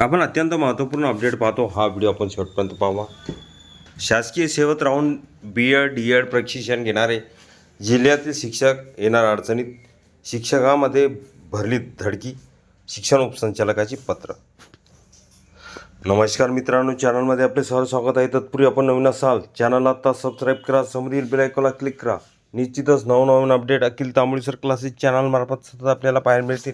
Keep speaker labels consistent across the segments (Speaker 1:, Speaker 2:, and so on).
Speaker 1: आपण अत्यंत महत्त्वपूर्ण अपडेट पाहतो. हा व्हिडिओ आपण शेवटपर्यंत पाहावा शासकीय सेवेत राहून बी एड डी एड प्रशिक्षण घेणारे जिल्ह्यातील शिक्षक येणार अडचणीत. शिक्षकामध्ये भरली धडकी. शिक्षण उपसंचालकाची पत्र. नमस्कार मित्रांनो चॅनलमध्ये आपले सर स्वागत आहे. तत्पूर्वी आपण नवीन असाल चॅनलला आता सबस्क्राईब करा समोरील बेल क्लिक करा. निश्चितच नवनवीन अपडेट अखिल तांबोळी क्लासेस चॅनलमार्फत सतत आपल्याला पाहायला मिळतील.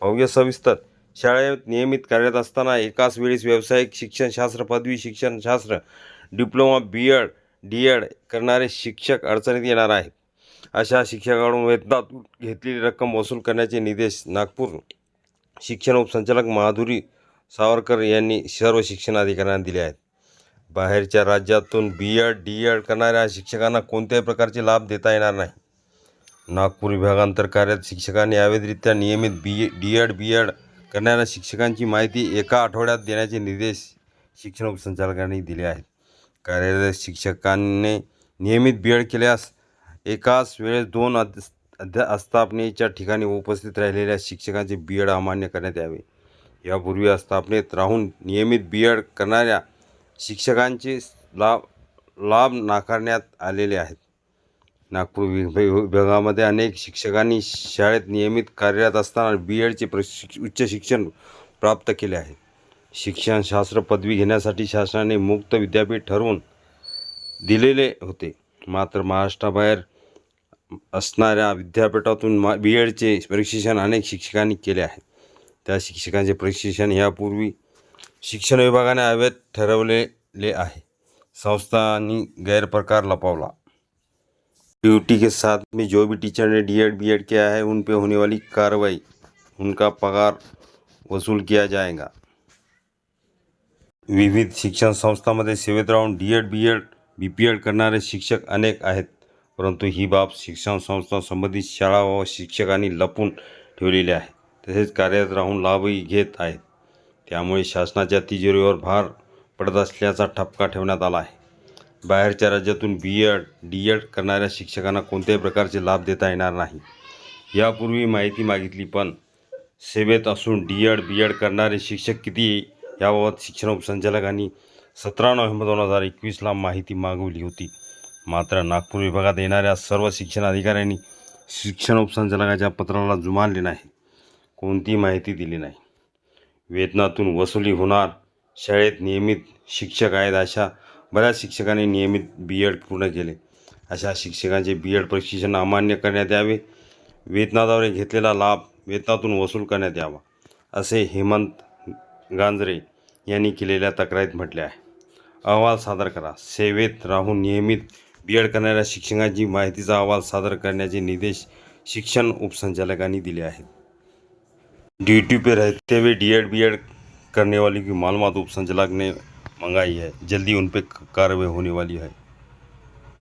Speaker 1: पाहूया सविस्तर. शाळेत नियमित कार्यरत असताना एकाच वेळेस व्यावसायिक शिक्षणशास्त्र पदवी शिक्षणशास्त्र diploma B Ed D Ed करणारे शिक्षक अडचणीत येणार आहेत. अशा शिक्षकाकडून वेतनात घेतलेली रक्कम वसूल करण्याचे निर्देश नागपूर शिक्षण उपसंचालक माधुरी सावरकर यांनी सर्व शिक्षण अधिकाऱ्यांना दिले आहेत. बाहेरच्या राज्यातून बी एड डी एड करणाऱ्या शिक्षकांना कोणत्याही प्रकारचे लाभ देता येणार नाही. नागपूर विभागांतर कार्यरत शिक्षकांनी अवैधरित्या नियमित B D Ed B Ed करणाऱ्या शिक्षकांची माहिती एका आठवड्यात देण्याचे निर्देश शिक्षण उपसंचालकांनी दिले आहेत. कार्यरत शिक्षकांनी नियमित बी एड केल्यास एकाच वेळेस दोन अध अध्या आस्थापनेच्या ठिकाणी उपस्थित राहिलेल्या शिक्षकांचे बी एड अमान्य करण्यात यावे. यापूर्वी आस्थापनेत राहून नियमित बी एड करणाऱ्या शिक्षकांचे लाभ लाभ नाकारण्यात आलेले आहेत. नागपूर विभ विभागामध्ये अनेक शिक्षकांनी शाळेत नियमित कार्यरत असताना बी एडचे प्रशिक्ष उच्च शिक्षण प्राप्त केले आहे. शिक्षणशास्त्र पदवी घेण्यासाठी शासनाने मुक्त विद्यापीठ ठरवून दिलेले होते. मात्र महाराष्ट्राबाहेर असणाऱ्या विद्यापीठातून मा बी एडचे प्रशिक्षण अनेक शिक्षकांनी केले आहे. त्या शिक्षकांचे प्रशिक्षण यापूर्वी शिक्षण विभागाने अवैध ठरवलेले आहे. संस्थांनी गैरप्रकार लपवला. ड्यूटी के साथ में जो भी टीचर ने डी एड बी एड किया है उन पे होने वाली कार्रवाई उनका पगार वसूल किया जाएगा। विविध शिक्षण संस्थांमध्ये सेवेत राहून D Ed B Ed B P Ed करणारे शिक्षक अनेक आहेत परंतु ही बाब शिक्षण संस्था संबंधित शाळा व शिक्षकांनी लपून ठेवलेली आहे. तसेच कार्यरत राहून लाभही घेत आहेत. त्यामुळे शासनाच्या तिजोरीवर भार पडत असल्याचा ठपका ठेवण्यात आला आहे. बाहेरच्या राज्यातून बी एड डी एड करणाऱ्या शिक्षकांना कोणत्याही प्रकारचे लाभ देता येणार नाही. यापूर्वी माहिती मागितली पण सेवेत असून डी एड बी एड करणारे शिक्षक किती याबाबत शिक्षण उपसंचालकांनी सतरा नोव्हेंबर दोन हजार एकवीसला माहिती मागवली होती. मात्र नागपूर विभागात येणाऱ्या सर्व शिक्षण अधिकाऱ्यांनी शिक्षण उपसंचालकाच्या पत्राला जुमानले नाही. कोणतीही माहिती दिली नाही. वेतनातून वसुली होणार शाळेत नियमित शिक्षक आहेत अशा बऱ्याच शिक्षकांनी नियमित बी एड पूर्ण केले. अशा शिक्षकांचे बी एड प्रशिक्षण अमान्य करण्यात यावे. वेतनाद्वारे घेतलेला लाभ वेतनातून वसूल करण्यात यावा असे हेमंत गांजरे यांनी केलेल्या तक्रारीत म्हटले आहे. अहवाल सादर करा. सेवेत राहून नियमित बी एड करणाऱ्या शिक्षकांची माहितीचा अहवाल सादर करण्याचे निर्देश शिक्षण उपसंचालकांनी दिले आहेत. ड्यूटी पे रहते हुए डी एड बी एड करने की मालमात उपसंचालक ने मंगाई है जल्दी उन पर कार्रवाई होने वाली है।